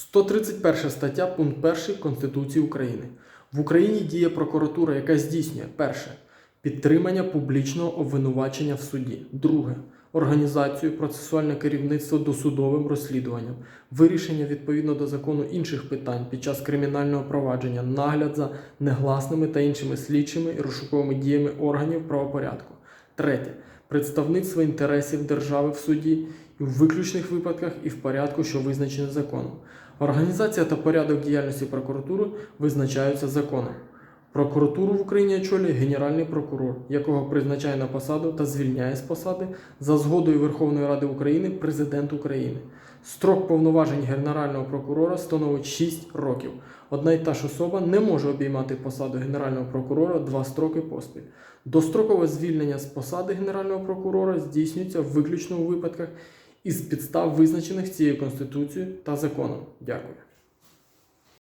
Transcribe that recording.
131 стаття пункт 1 Конституції України. В Україні діє прокуратура, яка здійснює перше підтримання публічного обвинувачення в суді. Друге організацію процесуальне керівництво досудовим розслідуванням, вирішення відповідно до закону інших питань під час кримінального провадження, нагляд за негласними та іншими слідчими і розшуковими діями органів правопорядку. Третє представництво інтересів держави в суді у виключних випадках і в порядку, що визначені законом. Організація та порядок діяльності прокуратури визначаються законом. Прокуратуру в Україні очолює Генеральний прокурор, якого призначає на посаду та звільняє з посади за згодою Верховної Ради України президент України. Строк повноважень Генерального прокурора становить 6 років. Одна й та ж особа не може обіймати посаду Генерального прокурора два строки поспіль. Дострокове звільнення з посади Генерального прокурора здійснюється виключно у випадках із підстав, визначених цією Конституцією та законом. Дякую.